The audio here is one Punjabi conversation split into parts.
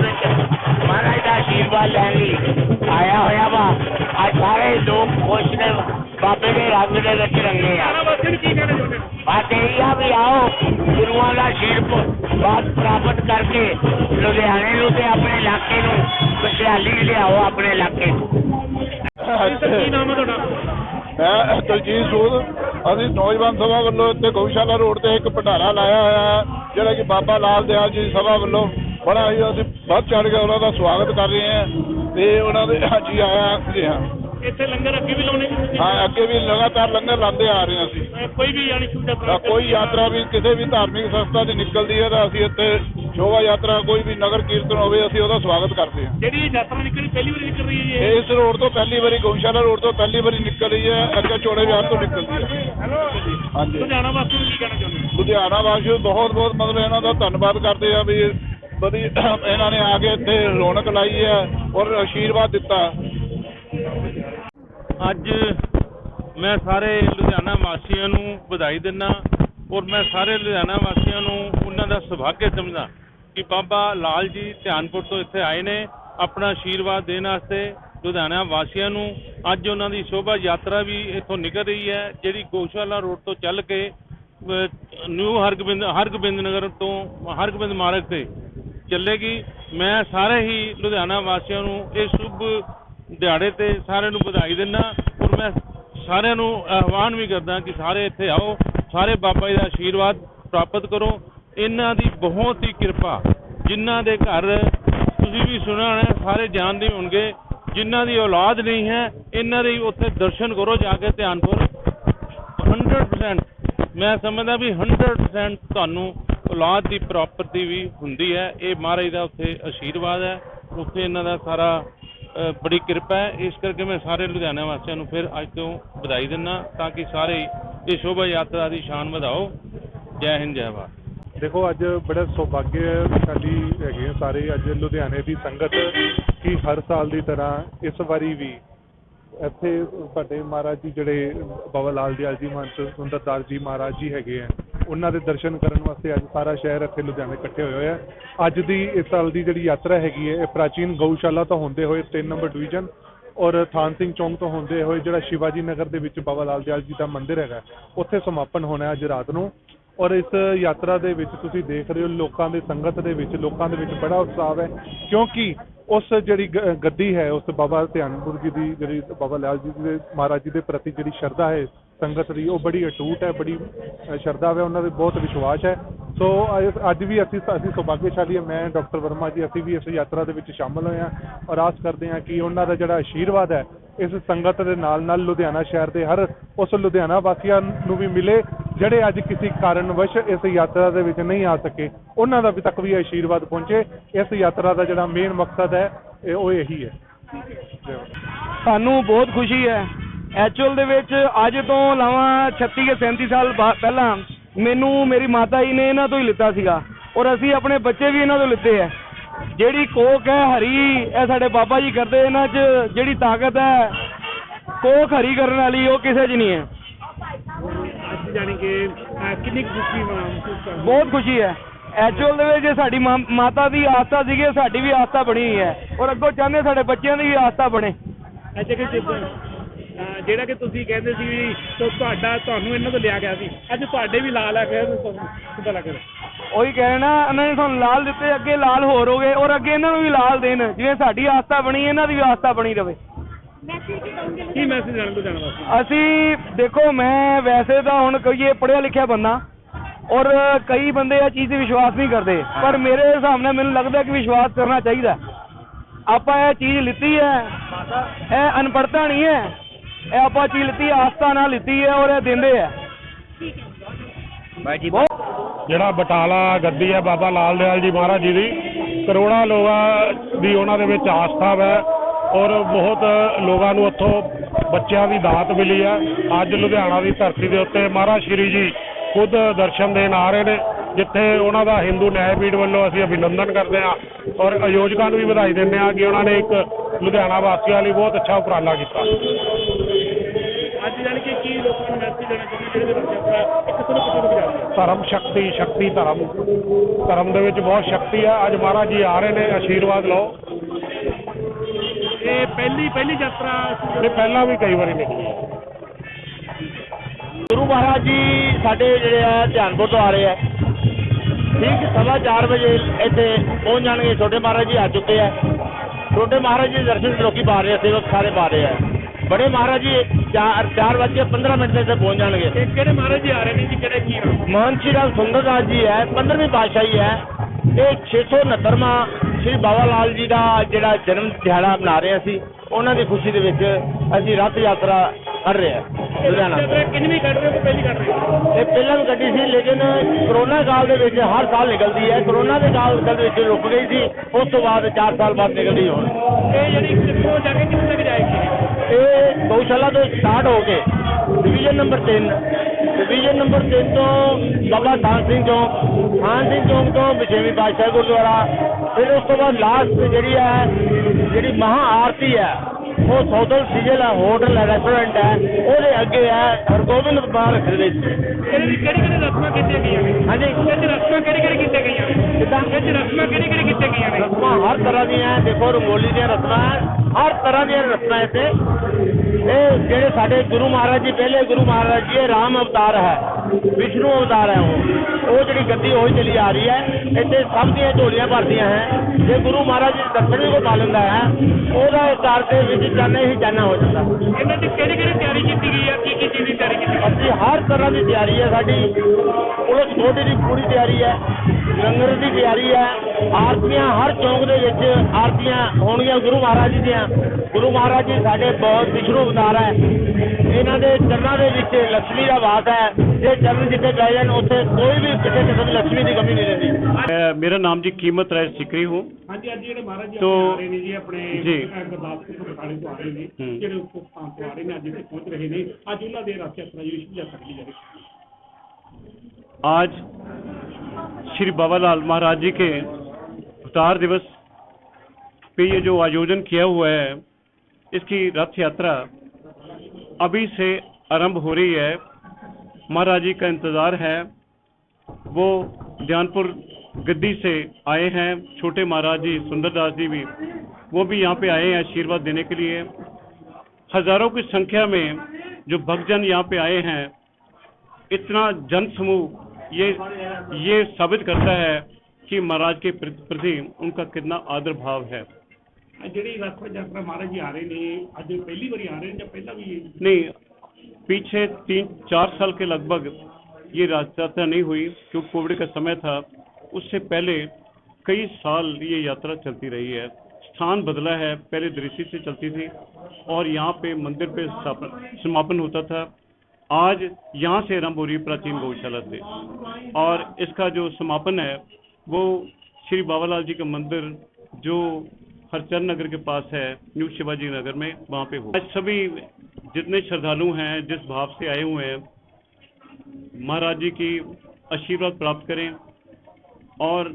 ਵਿੱਚ ਮਹਾਰਾਜ ਦਾ ਆਸ਼ੀਰਵਾਦ ਲੈਣ ਲਈ ਆਇਆ ਹੋਇਆ ਵਾ ਅੱਜ ਸਾਰੇ ਲੋਕ ਖੁਸ਼ ਨੇ ਬਾਬੇ ਦੇ ਰੰਗ ਦੇ ਵਿੱਚ ਰੰਗੇ ਆ ਬਾਤ ਇਹ ਆ ਵੀ ਆਓ ਗੁਰੂਆਂ ਦਾ ਆਸ਼ੀਰਵਾਦ ਪ੍ਰਾਪਤ ਕਰਕੇ ਲੁਧਿਆਣੇ ਨੂੰ ਤੇ ਆਪਣੇ ਇਲਾਕੇ ਨੂੰ ਖੁਸ਼ਹਾਲੀ ਲਿਆਓ ਆਪਣੇ ਇਲਾਕੇ ਨੂੰ ਕੀ ਨਾਮ ਹੈ ਤੁਹਾਡਾ ਮੈਂ ਦਲਜੀਤ ਸੂਦ ਅਸੀਂ ਨੌਜਵਾਨ ਸਭਾ ਵੱਲੋਂ ਇੱਥੇ ਗਊਸ਼ਾਲਾ ਰੋਡ ਤੇ ਇੱਕ ਭੰਡਾਰਾ ਲਾਇਆ ਹੋਇਆ ਹੈ ਜਿਹੜਾ ਕਿ ਬਾਬਾ ਲਾਲ ਦਿਆਲ ਜੀ ਸਭਾ ਵੱਲੋਂ ਬੜਾ ਹੀ ਅਸੀਂ ਵੱਧ ਚੜ ਕੇ ਉਹਨਾਂ ਦਾ ਸਵਾਗਤ ਕਰ ਰਹੇ ਹਾਂ ਤੇ ਉਹਨਾਂ ਦੇ ਹਾਂਜੀ ਆਇਆ ਜੀ ਹਾਂ। ਇੱਥੇ ਲੰਗਰ ਅੱਗੇ ਵੀ ਲਾਉਣੇ ਜੀ ਤੁਸੀਂ? ਹਾਂ ਅੱਗੇ ਵੀ ਲਗਾਤਾਰ ਲੰਗਰ ਲਾਉਂਦੇ ਆ ਰਹੇ ਹਾਂ ਅਸੀਂ। ਅਹ ਕੋਈ ਵੀ ਯਾਨੀ ਤਾਂ ਪ੍ਰਾਪਤ ਕੋਈ ਯਾਤਰਾ ਵੀ ਕਿਸੇ ਵੀ ਧਾਰਮਿਕ ਸੰਸਥਾ ਦੀ ਨਿਕਲਦੀ ਹੈ ਤਾਂ ਅਸੀਂ ਇੱਥੇ ਸ਼ੋਭਾ ਯਾਤਰਾ ਕੋਈ ਵੀ ਨਗਰ ਕੀਰਤਨ ਹੋਵੇ ਅਸੀਂ ਉਹਦਾ ਸਵਾਗਤ ਕਰਦੇ ਹਾਂ। ਜਿਹੜੀ ਇਹ ਯਾਤਰਾ ਨਿਕਲੀ ਪਹਿਲੀ ਵਾਰੀ ਨਿਕਲ ਰਹੀ ਹੈ ਜੀ ਇਹ? ਇਸ ਰੋਡ ਤੋਂ ਪਹਿਲੀ ਵਾਰੀ ਗਊਸ਼ਾਲਾ ਰੋਡ ਤੋਂ ਪਹਿਲੀ ਵਾਰੀ ਨਿਕਲ ਰਹੀ ਹੈ ਅੱਗੇ ਚੋੜੇ ਵਿਆਹ ਤੋਂ ਨਿਕਲਦੀ ਹੈ। ਹਾਂਜੀ। ਲੁਧਿਆਣਾ ਵਾਸੀਆਂ ਨੂੰ ਕੀ ਕਹਿਣਾ ਚਾਹੁੰਦੇ ਹੋ? ਲੁਧਿਆਣਾ ਵਾਸੀਓ ਬਹੁਤ ਬਹੁਤ ਮਤਲਬ ਇਹਨਾਂ ਦਾ ਧੰਨਵਾਦ ਕਰਦੇ ਆ ਵੀ ਬੜੀ ਇਹਨਾਂ ਨੇ ਆ ਕੇ ਇੱਥੇ ਰੌਣਕ ਲਾਈ ਹੈ ਔਰ ਆਸ਼ੀਰਵਾਦ ਦਿੱਤਾ। ਅੱਜ ਮੈਂ ਸਾਰੇ ਲੁਧਿਆਣਾ ਵਾਸੀਆਂ ਨੂੰ ਵਧਾਈ ਦਿੰਦਾ ਔਰ ਮੈਂ ਸਾਰੇ ਲੁਧਿਆਣਾ ਵਾਸੀਆਂ ਨੂੰ ਉਹਨਾਂ ਦਾ ਸੁਭਾਗਿਆ ਸਮਝਦਾ ਕਿ ਬਾਬਾ ਲਾਲ ਜੀ ਧਿਆਨਪੁਰ ਤੋਂ ਇੱਥੇ ਆਏ ਨੇ ਆਪਣਾ ਆਸ਼ੀਰਵਾਦ ਦੇਣ ਵਾਸਤੇ ਲੁਧਿਆਣਾ ਵਾਸੀਆਂ ਨੂੰ ਅੱਜ ਉਹਨਾਂ ਦੀ ਸ਼ੋਭਾ ਯਾਤਰਾ ਵੀ ਇੱਥੋਂ ਨਿਕਲ ਰਹੀ ਹੈ, ਜਿਹੜੀ ਗੋਸ਼ਾਲਾ ਰੋਡ ਤੋਂ ਚੱਲ ਕੇ ਨਿਊ ਹਰਗੋਬਿੰਦ ਹਰਗੋਬਿੰਦ ਨਗਰ ਤੋਂ, ਹਰਗੋਬਿੰਦ ਮਾਰਗ ਤੇ ਚੱਲੇਗੀ। ਮੈਂ ਸਾਰੇ ਹੀ ਲੁਧਿਆਣਾ ਵਾਸੀਆਂ ਨੂੰ ਇਹ ਸ਼ੁਭ ਦਿਹਾੜੇ ਤੇ ਸਾਰਿਆਂ ਨੂੰ ਵਧਾਈ ਦਿੰਦਾ ਔਰ ਮੈਂ ਸਾਰਿਆਂ ਨੂੰ ਆਹਵਾਨ ਵੀ ਕਰਦਾ ਕਿ ਸਾਰੇ ਇੱਥੇ ਆਓ, ਸਾਰੇ ਬਾਬਾ ਜੀ ਦਾ ਆਸ਼ੀਰਵਾਦ ਪ੍ਰਾਪਤ ਕਰੋ। ਇਹਨਾਂ ਦੀ ਬਹੁਤ ਹੀ ਕਿਰਪਾ। ਜਿਨ੍ਹਾਂ ਦੇ ਘਰ ਤੁਸੀਂ ਵੀ ਸੁਣਿਆ ਹੋਣਾ ਸਾਰੇ ਜਾਣਦੇ ਹੋਣਗੇ। ਜਿਨ੍ਹਾਂ ਦੀ ਔਲਾਦ ਨਹੀਂ ਹੈ, ਇਹਨਾਂ ਦੇ ਉੱਥੇ ਦਰਸ਼ਨ ਕਰੋ ਜਾ ਕੇ ਧਿਆਨਪੁਰ 100% ਮੈਂ ਸਮਝਦਾ ਵੀ 100% ਤੁਹਾਨੂੰ ਔਲਾਦ ਦੀ ਪ੍ਰਾਪਰਟੀ ਵੀ ਹੁੰਦੀ ਹੈ, ਇਹ ਮਹਾਰਾਜ ਦਾ ਉੱਥੇ ਆਸ਼ੀਰਵਾਦ ਹੈ, ਉੱਥੇ ਇਹਨਾਂ ਦਾ ਸਾਰਾ ਬੜੀ ਕਿਰਪਾ ਹੈ, ਇਸ ਕਰਕੇ ਮੈਂ ਸਾਰੇ ਲੁਧਿਆਣਾ ਵਾਸੀਆਂ ਨੂੰ ਫਿਰ ਅੱਜ ਤੋਂ ਵਧਾਈ ਦਿੰਦਾ ਤਾਂ ਕਿ ਸਾਰੇ ਇਹ ਸ਼ੋਭਾ ਯਾਤਰਾ ਦੀ ਸ਼ਾਨ ਵਧਾਓ। ਜੈ ਹਿੰਦ, ਜੈ ਭਾਰਤ। ਦੇਖੋ, ਅੱਜ ਬੜਾ ਸੌਭਾਗਿਆਸ਼ਾਲੀ ਹੈਗੇ ਆ ਸਾਰੇ, ਅੱਜ ਲੁਧਿਆਣੇ ਦੀ ਸੰਗਤ ਕੀ ਹਰ ਸਾਲ ਦੀ ਤਰ੍ਹਾਂ ਇਸ ਵਾਰੀ ਵੀ ਇੱਥੇ ਸਾਡੇ ਮਹਾਰਾਜ ਜੀ ਜਿਹੜੇ ਬਾਬਾ ਲਾਲ ਦਿਆਲ ਜੀ ਮਹੰਤ ਸੁੰਦਰਦਾਸ ਜੀ ਮਹਾਰਾਜ ਜੀ ਹੈਗੇ ਆ ਉਹਨਾਂ ਦੇ ਦਰਸ਼ਨ ਕਰਨ ਵਾਸਤੇ ਅੱਜ ਸਾਰਾ ਸ਼ਹਿਰ ਇੱਥੇ ਲੁਧਿਆਣੇ ਇਕੱਠੇ ਹੋਏ ਹੋਏ ਆ। ਅੱਜ ਦੀ ਇਸ ਸਾਲ ਦੀ ਜਿਹੜੀ ਯਾਤਰਾ ਹੈਗੀ ਹੈ, ਇਹ ਪ੍ਰਾਚੀਨ ਗਊਸ਼ਾਲਾ ਤੋਂ ਹੁੰਦੇ ਹੋਏ 3 ਨੰਬਰ ਡਿਵੀਜ਼ਨ ਔਰ ਥਾਨ ਸਿੰਘ ਚੌਂਕ ਤੋਂ ਹੁੰਦੇ ਹੋਏ ਜਿਹੜਾ ਸ਼ਿਵਾਜੀ ਨਗਰ ਦੇ ਵਿੱਚ ਬਾਬਾ ਲਾਲ ਦਿਆਲ ਜੀ ਦਾ ਮੰਦਿਰ ਹੈਗਾ, ਉੱਥੇ ਸਮਾਪਨ ਹੋਣਾ ਅੱਜ ਰਾਤ ਨੂੰ। ਔਰ ਇਸ ਯਾਤਰਾ ਦੇ ਵਿੱਚ ਤੁਸੀਂ ਦੇਖ ਰਹੇ ਹੋ ਲੋਕਾਂ ਦੇ ਸੰਗਤ ਦੇ ਵਿੱਚ, ਲੋਕਾਂ ਦੇ ਵਿੱਚ ਬੜਾ ਉਤਸ਼ਾਹ ਹੈ ਕਿਉਂਕਿ ਉਸ ਜਿਹੜੀ ਗ- ਗੱਦੀ ਹੈ, ਉਸ ਬਾਬਾ ਧਿਆਨਪੁਰ ਜੀ ਦੀ ਜਿਹੜੀ ਬਾਬਾ ਲਾਲ ਜੀ ਦੇ, ਮਹਾਰਾਜ ਜੀ ਦੇ ਪ੍ਰਤੀ ਜਿਹੜੀ ਸ਼ਰਧਾ ਹੈ ਸੰਗਤ ਦੀ, ਉਹ ਬੜੀ ਅਟੂਟ ਹੈ, ਬੜੀ ਸ਼ਰਧਾ ਹੈ ਉਹਨਾਂ ਦੇ ਬਹੁਤ ਵਿਸ਼ਵਾਸ ਹੈ। ਸੋ ਅੱਜ ਵੀ ਅਸੀਂ ਅਸੀਂ ਸੁਭਾਗਿਆਸ਼ਾਲੀ ਹਾਂ। ਮੈਂ ਡਾਕਟਰ ਵਰਮਾ ਜੀ, ਅਸੀਂ ਵੀ ਇਸ ਯਾਤਰਾ ਦੇ ਵਿੱਚ ਸ਼ਾਮਲ ਹੋਏ ਹਾਂ ਔਰ ਆਸ ਕਰਦੇ ਹਾਂ ਕਿ ਉਹਨਾਂ ਦਾ ਜਿਹੜਾ ਆਸ਼ੀਰਵਾਦ ਹੈ, ਇਸ ਸੰਗਤ ਦੇ ਨਾਲ ਨਾਲ ਲੁਧਿਆਣਾ ਸ਼ਹਿਰ ਦੇ ਹਰ ਉਸ ਲੁਧਿਆਣਾ ਵਾਸੀਆਂ ਨੂੰ ਵੀ ਮਿਲੇ, ਜਿਹੜੇ ਅੱਜ ਕਿਸੇ ਕਾਰਨਵਸ਼ ਇਸ ਯਾਤਰਾ ਦੇ ਵਿੱਚ ਨਹੀਂ ਆ ਸਕੇ। ਉਹਨਾਂ ਦਾ ਵੀ ਤੱਕ ਵੀ ਆਸ਼ੀਰਵਾਦ ਪਹੁੰਚੇ। ਇਸ ਯਾਤਰਾ ਦਾ ਜਿਹੜਾ ਮੇਨ ਮਕਸਦ ਹੈ ਉਹ ਇਹੀ ਹੈ। ਸਾਨੂੰ ਬਹੁਤ ਖੁਸ਼ੀ ਹੈ ਐਕਚੁਅਲ ਦੇ ਵਿੱਚ ਅੱਜ ਤੋਂ ਲਾਵਾਂ 36 ਕੇ 37 ਸਾਲ ਪਹਿਲਾਂ ਮੈਨੂੰ ਮੇਰੀ ਮਾਤਾ ਜੀ ਨੇ ਇਹਨਾਂ ਤੋਂ ਹੀ ਲਿੱਤਾ ਸੀਗਾ ਔਰ ਅਸੀਂ ਆਪਣੇ ਬੱਚੇ ਵੀ ਇਹਨਾਂ ਤੋਂ ਲਿੱਤੇ ਹੈ। ਜਿਹੜੀ ਕੋਕ ਹੈ ਹਰੀ ਇਹ ਸਾਡੇ ਬਾਬਾ ਜੀ ਕਰਦੇ ਇਹਨਾਂ 'ਚ ਜਿਹੜੀ ਤਾਕਤ ਹੈ ਕੋਕ ਹਰੀ ਕਰਨ ਵਾਲੀ ਉਹ ਕਿਸੇ 'ਚ ਨਹੀਂ ਹੈ। ਜਾਣੀ ਕਿ ਕਿੰਨੀ ਖੁਸ਼ੀ? ਬਹੁਤ ਖੁਸ਼ੀ ਹੈ। ਐਕਚੁਅਲ ਦੇ ਵਿੱਚ ਸਾਡੀ ਮਾਤਾ ਦੀ ਆਸਥਾ ਸੀਗੀ ਸਾਡੀ ਵੀ ਆਸਥਾ ਬਣੀ ਹੋਈ ਹੈ। ਔਰ ਅੱਗੋਂ ਚਾਹੁੰਦੇ ਸਾਡੇ ਬੱਚਿਆਂ ਦੀ ਵੀ ਆਸਥਾ ਬਣੇ। ਅੱਛਾ ਕਿ ਜਿਹੜਾ ਕਿ ਤੁਸੀਂ ਕਹਿੰਦੇ ਸੀ ਵੀ ਤੋ ਤੁਹਾਡਾ ਤੁਹਾਨੂੰ ਇਹਨਾਂ ਤੋਂ ਲਿਆ ਗਿਆ ਸੀ। ਅੱਜ ਤੁਹਾਡੇ ਵੀ ਲਾਲ ਆ ਗਿਆ ਕਿੱਦਾਂ ਲੱਗ ਰਿਹਾ ਉਹੀ ਕਹਿਣਾ ਉਹਨਾਂ ਨੇ ਤੁਹਾਨੂੰ ਲਾਲ ਦਿੱਤੇ ਅੱਗੇ ਲਾਲ ਹੋਰ ਹੋ ਗਏ ਔਰ ਅੱਗੇ ਇਹਨਾਂ ਨੂੰ ਵੀ ਲਾਲ ਦੇਣ। ਜਿਵੇਂ ਸਾਡੀ ਆਸਥਾ ਬਣੀ ਇਹਨਾਂ ਦੀ ਵੀ ਆਸਥਾ ਬਣੀ ਰਵੇ। ਕੀ ਮੈਸੇਜ ਦੇਣਾ ਲੁਧਿਆਣਾ ਵਾਸਤੇ ਅਸੀਂ ਦੇਖੋ ਮੈਂ ਵੈਸੇ ਤਾਂ ਹੁਣ ਕਹੀਏ ਪੜ੍ਹਿਆ ਲਿਖਿਆ ਬੰਦਾ ਔਰ ਕਈ ਬੰਦੇ ਇਹ ਚੀਜ਼ ਤੇ ਵਿਸ਼ਵਾਸ ਨਹੀਂ ਕਰਦੇ। ਪਰ ਮੇਰੇ ਹਿਸਾਬ ਨਾਲ ਮੈਨੂੰ ਲੱਗਦਾ ਕਿ ਵਿਸ਼ਵਾਸ ਕਰਨਾ ਚਾਹੀਦਾ। ਆਪਾਂ ਇਹ ਚੀਜ਼ ਲਿੱਤੀ ਹੈ ਇਹ ਅਨਪੜਤਾ ਨਹੀਂ ਹੈ। ਇਹ ਆਪਾਂ ਚੀਜ਼ ਲਿੱਤੀ ਹੈ, ਆਸਥਾ ਨਾਲ ਲਿੱਤੀ ਹੈ ਔਰ ਇਹ ਦਿੰਦੇ ਹੈ। ਜਿਹੜਾ ਬਟਾਲਾ ਗੱਦੀ ਹੈ ਬਾਬਾ ਲਾਲ ਦਿਆਲ ਜੀ ਮਹਾਰਾਜ ਜੀ ਦੀ ਕਰੋੜਾਂ ਲੋਕਾਂ ਦੀ ਉਹਨਾਂ ਦੇ ਵਿੱਚ ਆਸਥਾ ਹੈ ਔਰ ਬਹੁਤ ਲੋਕਾਂ ਨੂੰ ਉੱਥੋਂ ਬੱਚਿਆਂ ਦੀ ਦਾਤ ਮਿਲੀ ਹੈ। ਅੱਜ ਲੁਧਿਆਣਾ ਦੀ ਧਰਤੀ ਦੇ ਉੱਤੇ ਮਹਾਰਾਜ ਸ਼੍ਰੀ ਜੀ ਖੁਦ ਦਰਸ਼ਨ ਦੇਣ ਆ ਰਹੇ ਨੇ ਜਿੱਥੇ ਉਹਨਾਂ ਦਾ ਹਿੰਦੂ ਨਿਆਂਪੀਠ ਵੱਲੋਂ ਅਸੀਂ ਅਭਿਨੰਦਨ ਕਰਦੇ ਹਾਂ ਔਰ ਆਯੋਜਕਾਂ ਨੂੰ ਵੀ ਵਧਾਈ ਦਿੰਦੇ ਹਾਂ ਕਿ ਉਹਨਾਂ ਨੇ ਇੱਕ ਲੁਧਿਆਣਾ ਵਾਸੀਆਂ ਲਈ ਬਹੁਤ ਅੱਛਾ ਉਪਰਾਲਾ ਕੀਤਾ। ਜਾਣੀ ਕਿ ਕੀ ਲੋਕਾਂ ਨੂੰ ਮੈਸੇਜ ਦੇਣਾ ਚਾਹੁੰਦੇ ਜਿਹੜੇ ਦੇ ਵਿੱਚ ਆਪਣਾ ਇੱਕ ਸੁਣ ਪਤਾ ਲੱਗ ਜਾਂਦਾ ਧਰਮ ਸ਼ਕਤੀ ਸ਼ਕਤੀ ਧਰਮ। ਧਰਮ ਦੇ ਵਿੱਚ ਬਹੁਤ ਸ਼ਕਤੀ ਹੈ ਅੱਜ ਮਹਾਰਾਜ ਜੀ ਆ ਰਹੇ ਨੇ ਆਸ਼ੀਰਵਾਦ ਲਓ। ਇਹ ਪਹਿਲੀ ਪਹਿਲੀ ਯਾਤਰਾ ਇਹ ਪਹਿਲਾਂ ਵੀ ਕਈ ਵਾਰੀ ਨਿਕਲੀ ਹੈ ਗੁਰੂ ਮਹਾਰਾਜ ਜੀ ਸਾਡੇ ਜਿਹੜੇ ਆ ਧਿਆਨਪੁਰ ਤੋਂ ਆ ਰਹੇ ਆ। ਠੀਕ ਸਵਾ ਚਾਰ ਵਜੇ ਇੱਥੇ ਪਹੁੰਚ ਜਾਣਗੇ। ਛੋਟੇ ਮਹਾਰਾਜ ਜੀ ਆ ਚੁੱਕੇ ਆ। ਛੋਟੇ ਮਹਾਰਾਜ ਜੀ ਦੇ ਦਰਸ਼ਨ ਲੋਕੀ ਪਾ ਰਹੇ ਆ ਸੇਵਕ ਸਾਰੇ ਪਾ ਰਹੇ ਆ। ਬੜੇ ਮਹਾਰਾਜ ਜੀ 4 4 ਵਜੇ 15 ਮਿੰਟ ਤੇ ਇੱਥੇ ਪਹੁੰਚ ਜਾਣਗੇ। ਇਹ ਕਿਹੜੇ ਮਹਾਰਾਜ ਜੀ ਆ ਰਹੇ ਨੇ ਜੀ? ਕਿਹੜੇ ਕੀ ਨਾਮ? ਮਹਾਨ ਸ਼੍ਰੀ ਰਾਮ ਸੁੰਦਰਦਾਸ ਜੀ ਹੈ 15ਵੀਂ ਪਾਤਸ਼ਾਹੀ ਹੈ। ਇਹ 669ਵਾਂ ਸ਼੍ਰੀ ਬਾਬਾ ਲਾਲ ਜੀ ਦਾ ਜਿਹੜਾ ਜਨਮ ਦਿਹਾੜਾ ਮਨਾ ਰਹੇ ਅਸੀਂ ਉਹਨਾਂ ਦੀ ਖੁਸ਼ੀ ਦੇ ਵਿੱਚ ਅਸੀਂ ਰੱਥ ਯਾਤਰਾ ਕਰ ਰਹੇ ਹਾਂ। ਲੁਧਿਆਣਾ ਤੋਂ। ਯਾਤਰਾ ਕਿੰਨੀ ਕੱਢ ਰਹੇ ਹੋ ਪਹਿਲੀ ਕੱਢ ਰਹੇ ਹੋ? ਇਹ ਪਹਿਲਾਂ ਵੀ ਕੱਢੀ ਸੀ ਲੇਕਿਨ ਕਰੋਨਾ ਕਾਲ ਦੇ ਵਿੱਚ ਹਰ ਸਾਲ ਨਿਕਲਦੀ ਹੈ। ਕਰੋਨਾ ਦੇ ਕਾਲ ਦੇ ਵਿੱਚ ਰੁਕ ਗਈ ਸੀ ਉਸ ਤੋਂ ਬਾਅਦ 4 ਸਾਲ ਬਾਅਦ ਨਿਕਲਦੀ ਹੁਣ। ਇਹ ਜਿਹੜੀ ਕਿੱਥੋਂ ਜਾ ਕੇ ਕਿੱਥੇ ਤੱਕ ਜਾਏਗੀ? ਗਊਸ਼ਾਲਾ ਤੋਂ ਸਟਾਰਟ ਹੋ ਕੇ ਡਿਵੀਜ਼ਨ ਨੰਬਰ 3 ਡਿਵੀਜ਼ਨ ਨੰਬਰ 3 ਤੋਂ ਬਾਬਾ ਧਾਨ ਸਿੰਘ ਚੌਂਕ ਥਾਨ ਸਿੰਘ ਚੌਂਕ ਤੋਂ ਵਿਛੇਵੀਂ ਪਾਤਸ਼ਾਹ ਗੁਰਦੁਆਰਾ, ਫਿਰ ਉਸ ਤੋਂ ਬਾਅਦ ਲਾਸਟ ਜਿਹੜੀ ਹੈ, ਜਿਹੜੀ ਮਹਾ ਆਰਤੀ ਹੈ ਉਹ ਸੌਦਲ ਸੀਜਲ ਹੈ ਹੋਟਲ ਹੈ ਰੈਸਟੋਰੈਂਟ ਹੈ ਉਹਦੇ ਅੱਗੇ ਹੈ ਹਰਗੋਬਿੰਦ ਦੇ ਵਿੱਚ ਕਿਹੜੀ ਕਿਹੜੀ ਰਸਮਾਂ ਕੀਤੀਆਂ ਗਈਆਂ ਨੇ? ਹਾਂਜੀ। ਇਹ ਰਸਮਾਂ ਕਿਹੜੀ ਕਿਹੜੀ ਕੀਤੀਆਂ ਗਈਆਂ ਨੇ? ਇਹ 'ਚ ਰਸਮਾਂ ਕਿਹੜੀ ਕਿਹੜੀ ਕੀਤੀਆਂ ਗਈਆਂ ਨੇ? ਰਸਮਾਂ ਹਰ ਤਰ੍ਹਾਂ ਦੀਆਂ। ਦੇਖੋ ਰੰਗੋਲੀ ਦੀਆਂ ਰਸਮਾਂ ਹਰ ਤਰ੍ਹਾਂ ਦੀਆਂ ਰਸਮਾਂ ਇੱਥੇ। ਇਹ ਜਿਹੜੇ ਸਾਡੇ ਗੁਰੂ ਮਹਾਰਾਜ ਜੀ ਪਹਿਲੇ ਗੁਰੂ ਮਹਾਰਾਜ ਜੀ ਇਹ ਰਾਮ ਅਵਤਾਰ ਹੈ। ਵਿਸ਼ਨੂੰ ਅਵਤਾਰ ਹੈ ਉਹ। ਉਹ ਜਿਹੜੀ ਗੱਦੀ ਹੋਈ ਚਲੀ ਆ ਰਹੀ ਹੈ। ਇੱਥੇ ਸਭ ਦੀਆਂ ਝੋਲੀਆਂ ਭਰਦੀਆਂ ਹੈ। ਜੇ ਗੁਰੂ ਮਹਾਰਾਜ ਜੀ ਦੇ ਦਰਸ਼ਨ ਵੀ ਕੋਈ ਪਾ ਲੈਂਦਾ ਹੈ ਉਹਦਾ ਘਰ ਦੇ ਵਿੱਚ ਜਾਣਾ ਹੀ ਜਾਣਾ ਹੋ ਜਾਂਦਾ। ਇਹਨਾਂ ਦੀ ਕਿਹੜੀ ਕਿਹੜੀ ਤਿਆਰੀ ਕੀਤੀ ਗਈ ਹੈ? ਕੀ ਕੀ ਚੀਜ਼ ਦੀ ਤਿਆਰੀ ਕੀਤੀ ਅਸੀਂ ਹਰ ਤਰ੍ਹਾਂ ਦੀ ਤਿਆਰੀ ਹੈ ਸਾਡੀ। ਪੁਲਿਸ ਕੋਟੀ ਦੀ ਪੂਰੀ ਤਿਆਰੀ ਹੈ। ਲੰਗਰ ਦੀ ਤਿਆਰੀ ਹੈ। ਆਰਤੀਆਂ ਹਰ ਚੌਂਕ ਦੇ ਵਿੱਚ ਆਰਤੀਆਂ ਹੋਣਗੀਆਂ ਗੁਰੂ ਮਹਾਰਾਜ ਜੀ ਦੀਆਂ। ਗੁਰੂ ਮਹਾਰਾਜ ਜੀ ਸਾਡੇ ਬਹੁਤ ਵਿਸ਼ਰੂ ਅਵਤਾਰ ਹੈ। ਇਹਨਾਂ ਦੇ ਚਰਨਾਂ ਦੇ ਵਿੱਚ ਲక్ష్ਮੀ ਦਾ ਵਾਸ ਹੈ। ਜੇ ਚਰਨ ਜਿੱਥੇ ਪੈ ਜਾਣ ਉੱਥੇ ਕੋਈ ਵੀ ਕਿਸੇ ਕਿਸਮ ਦੀ ਲక్ష్ਮੀ ਦੀ ਕਮੀ ਨਹੀਂ ਰਹਿੰਦੀ। ਮੇਰਾ ਨਾਮ ਜੀ ਕੀਮਤ ਰਾਜ ਸਿਕਰੀ ਹੂੰ। ਹਾਂਜੀ ਅੱਜ ਜਿਹੜੇ ਮਹਾਰਾਜ ਜੀ ਆ ਰਹੇ ਨੇ ਜੀ ਆਪਣੇ ਗੁਰਦਾਸਪੁਰ ਤੋਂ ਬਟਾਲੇ ਤੋਂ ਆ ਰਹੇ ਨੇ ਜਿਹੜੇ ਉੱਥੋਂ ਤੋਂ ਆ ਰਹੇ ਨੇ ਅੱਜ ਇੱਥੇ ਪਹੁੰਚ ਰਹੇ ਨੇ। ਅੱਜ ਉਹਨਾਂ ਦੇ ਰਾਖਿਆ ਸਰਾਈ ਜੀ ਜਾ ਸਕਦੀ ਹੈ। आज श्री बाबालाल महाराज जी के अवतार दिवस पे ये जो आयोजन किया हुआ है, इसकी रथ यात्रा अभी से आरंभ हो रही है। महाराज जी का इंतज़ार है। वो ध्यानपुर गद्दी से आए हैं। छोटे महाराज जी सुंदरदास जी भी, वो भी यहाँ पे आए हैं आशीर्वाद देने के लिए। हज़ारों की संख्या में जो भक्तजन यहाँ पे आए हैं, इतना जन समूह ये ये साबित करता है कि महाराज के प्रति प्रति उनका कितना आदर भाव है ਅੱਜ ਜਿਹੜੀ ਰਥ ਯਾਤਰਾ ਮਹਾਰਾਜ ਜੀ ਆ ਰਹੇ ਨੇ ਅੱਜ ਪਹਿਲੀ ਵਾਰੀ ਆ ਰਹੇ ਨੇ ਜਾਂ ਪਹਿਲਾਂ ਵੀ नहीं पीछे तीन चार साल के लगभग ये यात्रा नहीं हुई क्योंकि कोविड का समय था उससे पहले कई साल ये यात्रा चलती रही है स्थान बदला है पहले दृष्टि से चलती थी और यहाँ पे मंदिर पे स्थापन- समापन होता था आज यहाँ से आरंभ हो रही प्राचीन गौशाला से। और इसका जो समापन है, वो श्री बाबालाल जी का मंदिर जो हरचंद नगर के पास है, न्यू शिवाजी नगर में, वहाँ पे हो आज सभी जितने श्रद्धालु हैं, जिस भाव से आए हुए हैं, महाराज जी की आशीर्वाद प्राप्त करें और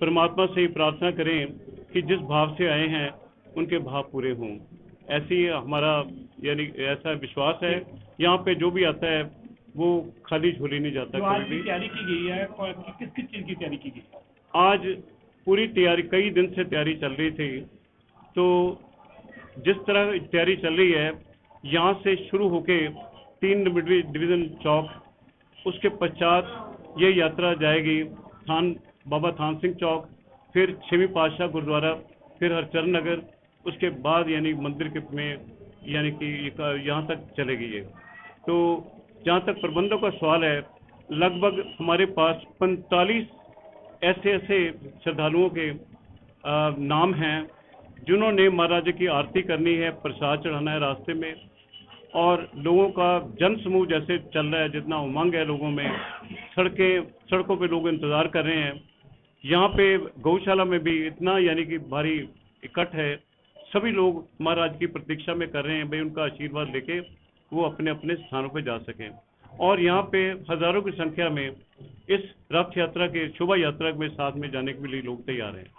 परमात्मा से ही प्रार्थना करें कि जिस भाव से आए हैं, उनके भाव पूरे हों। ऐसी हमारा यानी ऐसा विश्वास है यहाँ पे जो भी आता है वो खाली झोली नहीं जाता कभी भी। तैयारी की गई है और किस किस चीज़ की तैयारी की गई? है आज पूरी तैयारी कई दिन से तैयारी चल रही थी। तो जिस तरह तैयारी चल रही है यहाँ से शुरू होके तीन डिवीज़न चौक उसके पश्चात ये यात्रा जाएगी थान बाबा थान सिंह चौक फिर छवी पातशाह गुरुद्वारा फिर हरचरण नगर उसके बाद यानी मंदिर के में यानी कि यहाँ तक चलेगी ये। तो जहाँ तक प्रबंधों का सवाल है लगभग हमारे पास 45 ऐसे ऐसे श्रद्धालुओं के अ, नाम हैं जिन्होंने महाराज की आरती करनी है प्रसाद चढ़ाना है रास्ते में और लोगों का जन समूह जैसे चल रहा है जितना उमंग है लोगों में सड़कें सड़कों पे लोग इंतज़ार कर रहे हैं। यहाँ पे गौशाला में भी इतना यानी कि भारी इकट्ठ है सभी लोग महाराज की प्रतीक्षा में कर रहे हैं भाई उनका आशीर्वाद लेके वो अपने अपने स्थानों पर जा सकें। और यहाँ पे हज़ारों की संख्या में इस रथ यात्रा के, शोभा यात्रा में साथ में जाने के लिए लोग तैयार हैं।